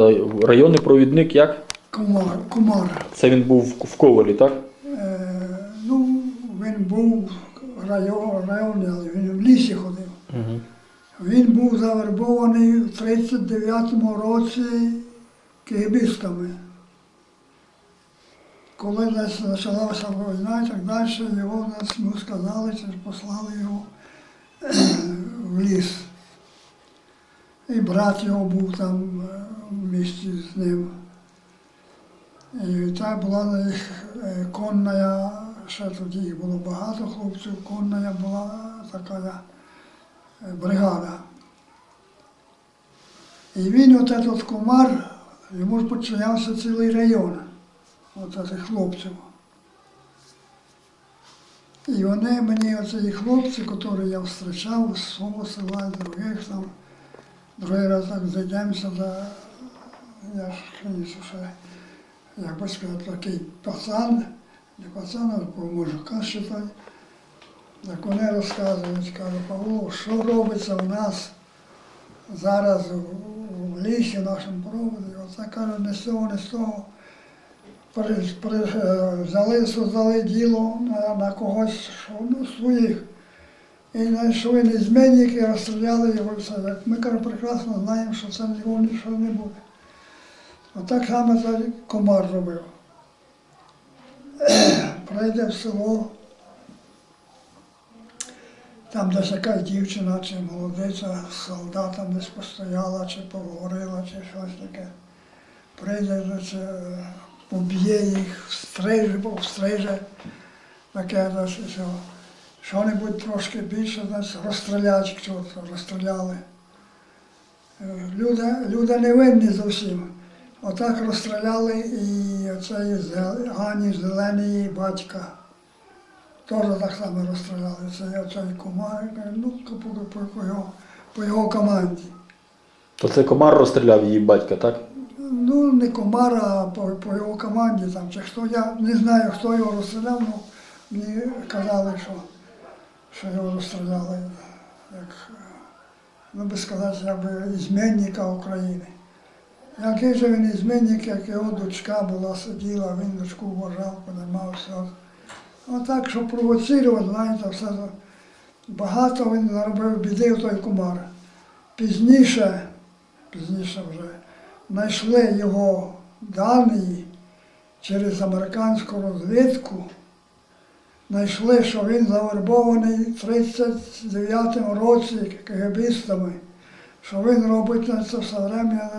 Е, Районний провідник як? Комар. Комар. Це він був в- Ковалі, так? Е, ну, він був район, районний, але він в лісі ходив. Угу. Він був завербований в 39-му році кигибістами. Коли десь почалася війна і так далі, його десь йому сказали, чи послали його в ліс. І брат його був там е, в місті з ним. І та була е, конна, ще тоді їх було багато хлопців, конна була така е, бригада. І він, от этот комар, йому ж підчинявся цілий район, от цих хлопців. І вони мені, оці хлопці, які я зустрічав з свого села, з других там, другий раз так зайдемося, я ж, звісно, ще, як би сказати, такий пацан, не пацан, а по мужика вважаю. Так вони розказують, кажу, Павло, що робиться у нас зараз у лісі в нашому проводі. Оце каже, не з цього, не з того. При, при, е, взяли, создали діло на, на когось, що ну, своїх. І знайшли незмінники, розстріляли його все. Ми каже, прекрасно знаємо, що це його нічого не буде. Отак саме комар робив. Прийде в село, там десь якась дівчина чи молодиця з солдатом десь постояла, чи поговорила, чи щось таке. Прийде, е, поб'є їх, стриже, обстриже, таке що що-небудь трошки більше розстрілять, розстріляли. Е, Люди, люди не винні зовсім. Отак розстріляли і оцей Гані Зелений батька. Теж так само розстріляли. Це оцей комар, ну, по, його, по його команді. То це комар розстріляв її батька, так? Ну, не комар, а по, по його команді там, чи хто. Я не знаю, хто його розстріляв, але мені казали, що, що його розстріляли, як, ну би сказати, якби ізменника України. Який же він ізменник, як його дочка була сиділа, він дочку вважав, подимав все. Отак, щоб провоцирувати, знаєте, все. Багато він наробив біди в той комар. Пізніше, пізніше вже, знайшли його дані через американську розвідку. Знайшли, що він завербований в 39-му році КГБістами, що він робить на це все время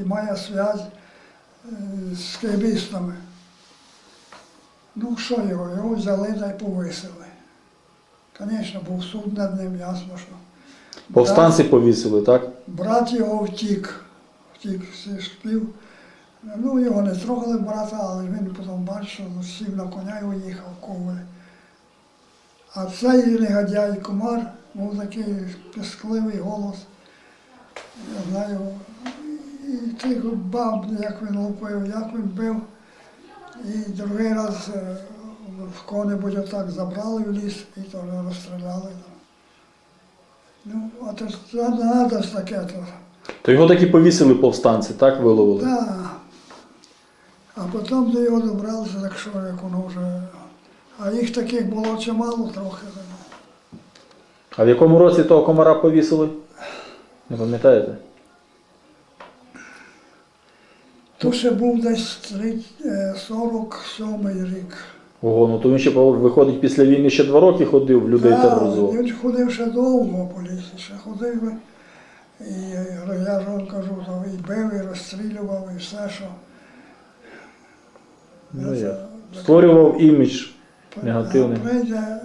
і має зв'язь е, з КГБістами. Ну що його? Його взяли та й повисили. Звісно, був суд над ним, ясно, що. Повстанці повісили, так? Брат його втік, втік зі шпів. Ну, його не трогали брата, але він потім бачив, що сів на коня і уїхав Коваль. А цей негодяй комар був такий піскливий голос. Я знаю, і тих баб, як він лупив, як він бив. І другий раз е, в кого-небудь отак забрали в ліс і теж розстріляли. Ну, а то треба ж таке. То. То його таки повісили повстанці, так виловили? Да. А потім до його добралися, так що як воно вже. А їх таких було чимало трохи. А в якому році того комара повісили? Не пам'ятаєте? То ще був десь е, 47-й рік. Ого, ну то він ще виходить після війни ще два роки ходив, людей Так, тероризував. Він ходив ще довго по лісі, ще ходив. І я ж вам кажу, то і бив, і розстрілював, і все, що. Ну, як. Створював імідж негативний. Прийде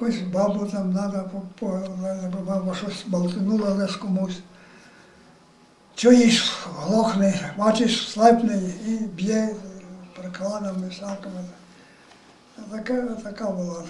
якусь бабу там треба, баба щось болтнула десь комусь. Чуєш, глохне, бачиш, слепне і б'є прикладами, всякими. Така, така була.